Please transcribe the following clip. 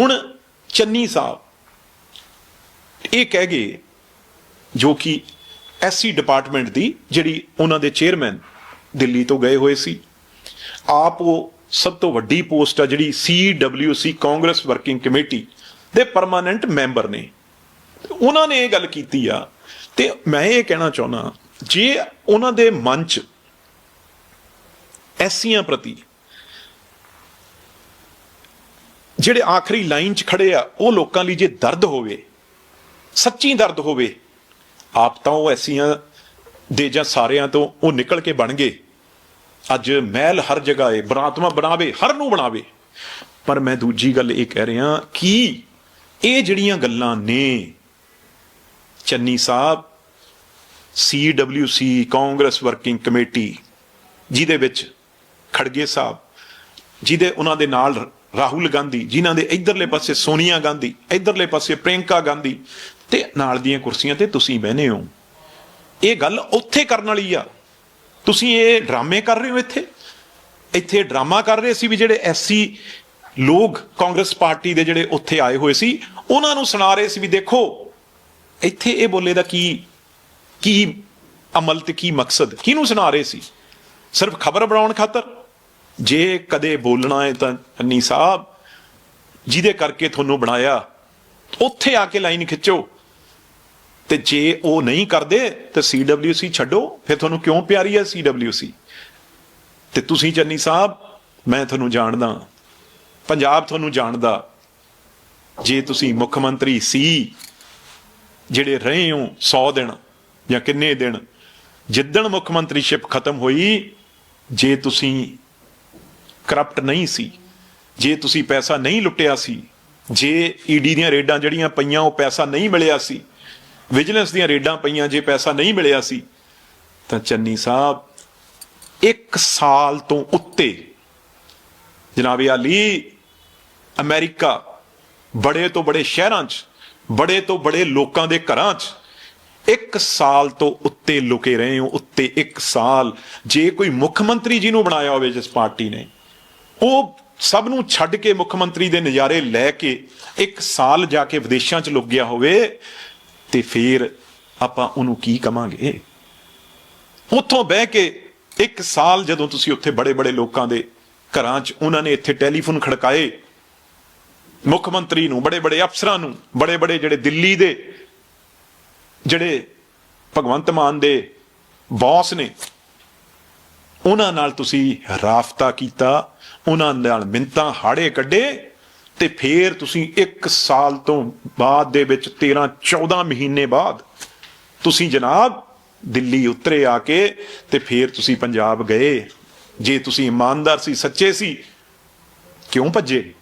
ਹੁਣ ਚੰਨੀ ਸਾਹਿਬ ਇਹ ਕਹਿ ਗਏ ਜੋ ਕਿ ਐਸਸੀ ਡਿਪਾਰਟਮੈਂਟ ਦੀ ਜਿਹੜੀ ਉਹਨਾਂ ਦੇ ਚੇਅਰਮੈਨ ਦਿੱਲੀ ਤੋਂ ਗਏ ਹੋਏ ਸੀ। ਆਪ ਉਹ ਸਭ ਤੋਂ ਵੱਡੀ ਪੋਸਟ ਆ ਜਿਹੜੀ ਸੀਡਬਲਯੂਸੀ ਕਾਂਗਰਸ ਵਰਕਿੰਗ ਕਮੇਟੀ ਦੇ ਪਰਮਾਨੈਂਟ ਮੈਂਬਰ ਨੇ। ਉਹਨਾਂ ਨੇ ਇਹ ਗੱਲ ਕੀਤੀ ਆ ਤੇ ਮੈਂ ਇਹ ਕਹਿਣਾ ਚਾਹੁੰਦਾ, ਜੇ ਉਹਨਾਂ ਦੇ ਮਨ ਚ ਐਸੀਆਂ ਪ੍ਰਤੀ ਜਿਹੜੇ ਆਖਰੀ ਲਾਈਨ 'ਚ ਖੜੇ ਆ, ਉਹ ਲੋਕਾਂ ਲਈ ਜੇ ਦਰਦ ਹੋਵੇ, ਸੱਚੀ ਦਰਦ ਹੋਵੇ, ਆਪ ਤਾਂ ਉਹ ਐਸੀਆਂ ਦੇ ਜਾਂ ਸਾਰਿਆਂ ਤੋਂ ਉਹ ਨਿਕਲ ਕੇ ਬਣ ਗਏ। ਅੱਜ ਮਹਿਲ ਹਰ ਜਗ੍ਹਾ ਏ ਬਰਾਤਮਾ ਬਣਾਵੇ, ਹਰ ਨੂੰ ਬਣਾਵੇ। ਪਰ ਮੈਂ ਦੂਜੀ ਗੱਲ ਇਹ ਕਹਿ ਰਿਹਾ ਕਿ ਇਹ ਜਿਹੜੀਆਂ ਗੱਲਾਂ ਨੇ, Channi Sahib CWC Congress working committee, ਜਿਹਦੇ ਵਿੱਚ ਖੜਗੇ ਸਾਹਿਬ, ਜਿਹਦੇ ਉਹਨਾਂ ਦੇ ਨਾਲ ਰਾਹੁਲ ਗਾਂਧੀ, ਜਿਨ੍ਹਾਂ ਦੇ ਇਧਰਲੇ ਪਾਸੇ ਸੋਨੀਆ ਗਾਂਧੀ, ਇਧਰਲੇ ਪਾਸੇ ਪ੍ਰਿਯੰਕਾ ਗਾਂਧੀ ਤੇ ਨਾਲ ਦੀਆਂ ਕੁਰਸੀਆਂ ਤੇ ਤੁਸੀਂ ਬਹਿਨੇ ਹੋ। ਇਹ ਗੱਲ ਉੱਥੇ ਕਰਨ ਵਾਲੀ ਆ। ਤੁਸੀਂ ਇਹ ਡਰਾਮੇ ਕਰ ਰਹੇ ਹੋ ਇੱਥੇ? ਇੱਥੇ ਡਰਾਮਾ ਕਰ ਰਹੇ ਸੀ ਵੀ ਜਿਹੜੇ ਐਸਸੀ ਲੋਕ ਕਾਂਗਰਸ ਪਾਰਟੀ ਦੇ ਜਿਹੜੇ ਉੱਥੇ ਆਏ ਹੋਏ ਸੀ, ਉਹਨਾਂ ਨੂੰ ਸੁਣਾ ਰਹੇ ਸੀ ਵੀ ਦੇਖੋ, ਇੱਥੇ ਇਹ ਬੋਲੇ ਦਾ ਕੀ ਕੀ ਅਮਲ ਤੇ ਕੀ ਮਕਸਦ? ਕਿਹਨੂੰ ਸੁਣਾ ਰਹੇ ਸੀ? ਸਿਰਫ ਖਬਰ ਬਣਾਉਣ ਖਾਤਰ? ਜੇ ਕਦੇ ਬੋਲਣਾ ਹੈ ਤਾਂ ਅੰਨੀ ਸਾਹਿਬ, ਜਿਹਦੇ ਕਰਕੇ ਤੁਹਾਨੂੰ ਬਣਾਇਆ, ਉੱਥੇ ਆ ਕੇ ਲਾਈਨ ਖਿੱਚੋ। ਤੇ ਜੇ ਉਹ ਨਹੀਂ ਕਰਦੇ, ਤੇ ਸੀਡਬਲਯੂਸੀ ਛੱਡੋ। ਫਿਰ ਤੁਹਾਨੂੰ ਕਿਉਂ ਪਿਆਰੀ ਹੈ ਸੀਡਬਲਯੂਸੀ ਤੇ ਤੁਸੀਂ ਚੰਨੀ ਸਾਹਿਬ, ਮੈਂ ਤੁਹਾਨੂੰ ਜਾਣਦਾ ਪੰਜਾਬ ਤੁਹਾਨੂੰ ਜਾਣਦਾ। ਜੇ ਤੁਸੀਂ ਮੁੱਖ ਮੰਤਰੀ ਸੀ, ਜਿਹੜੇ ਰਹੇ ਹੋ 100 ਦਿਨ ਜਾਂ ਕਿੰਨੇ ਦਿਨ, ਜਿੱਦਣ ਮੁੱਖ ਮੰਤਰੀਸ਼ਿਪ ਖਤਮ ਹੋਈ, ਜੇ ਤੁਸੀਂ ਕਰਪਟ ਨਹੀਂ ਸੀ। ਜੇ ਤੁਸੀਂ ਪੈਸਾ ਨਹੀਂ ਲੁੱਟਿਆ ਸੀ, ਜੇ ਈਡੀ ਦੀਆਂ ਰੇਡਾਂ ਜਿਹੜੀਆਂ ਪਈਆਂ ਉਹ ਪੈਸਾ ਨਹੀਂ ਮਿਲਿਆ ਸੀ, ਵਿਜੀਲੈਂਸ ਦੀਆਂ ਰੇਡਾਂ ਪਈਆਂ ਜੇ ਪੈਸਾ ਨਹੀਂ ਮਿਲਿਆ ਸੀ, ਤਾਂ ਚੰਨੀ ਸਾਹਿਬ ਇੱਕ ਸਾਲ ਤੋਂ ਉੱਤੇ ਜਨਾਬ ਆਲੀ ਅਮਰੀਕਾ ਬੜੇ ਤੋਂ ਬੜੇ ਸ਼ਹਿਰਾਂ 'ਚ, ਬੜੇ ਤੋਂ ਬੜੇ ਲੋਕਾਂ ਦੇ ਘਰਾਂ 'ਚ ਇੱਕ ਸਾਲ ਤੋਂ ਉੱਤੇ ਲੁਕੇ ਰਹੇ ਹੋ, ਉੱਤੇ ਇੱਕ ਸਾਲ। ਜੇ ਕੋਈ ਮੁੱਖ ਮੰਤਰੀ ਜੀ ਨੂੰ ਬਣਾਇਆ ਹੋਵੇ, ਜਿਸ ਪਾਰਟੀ ਨੇ ਉਹ ਸਭ ਨੂੰ ਛੱਡ ਕੇ ਮੁੱਖ ਮੰਤਰੀ ਦੇ ਨਜ਼ਾਰੇ ਲੈ ਕੇ ਇੱਕ ਸਾਲ ਜਾ ਕੇ ਵਿਦੇਸ਼ਾਂ 'ਚ ਲੁਕ ਗਿਆ ਹੋਵੇ, ਤੇ ਫਿਰ ਆਪਾਂ ਉਹਨੂੰ ਕੀ ਕਵਾਂਗੇ? ਉੱਥੋਂ ਬਹਿ ਕੇ ਇੱਕ ਸਾਲ ਜਦੋਂ ਤੁਸੀਂ ਉੱਥੇ ਬੜੇ ਬੜੇ ਲੋਕਾਂ ਦੇ ਘਰਾਂ 'ਚ ਉਹਨਾਂ ਨੇ ਇੱਥੇ ਟੈਲੀਫੋਨ ਖੜਕਾਏ, ਮੁੱਖ ਮੰਤਰੀ ਨੂੰ, ਬੜੇ ਬੜੇ ਅਫਸਰਾਂ ਨੂੰ, ਬੜੇ ਬੜੇ ਜਿਹੜੇ ਦਿੱਲੀ ਦੇ ਜਿਹੜੇ ਭਗਵੰਤ ਮਾਨ ਦੇ ਬੌਸ ਨੇ ਉਹਨਾਂ ਨਾਲ ਤੁਸੀਂ ਰਾਫਤਾ ਕੀਤਾ, ਉਹਨਾਂ ਨਾਲ ਮਿੰਤਾਂ ਹਾੜੇ ਕੱਢੇ ਤੇ ਫੇਰ ਤੁਸੀਂ 1 ਸਾਲ ਤੋਂ ਬਾਅਦ ਦੇ ਵਿੱਚ 13 14 ਮਹੀਨੇ ਬਾਅਦ ਤੁਸੀਂ ਜਨਾਬ ਦਿੱਲੀ ਉਤਰੇ ਆ ਕੇ ਤੇ ਫੇਰ ਤੁਸੀਂ ਪੰਜਾਬ ਗਏ। ਜੇ ਤੁਸੀਂ ਇਮਾਨਦਾਰ ਸੀ, ਸੱਚੇ ਸੀ, ਕਿਉਂ ਭੱਜੇ?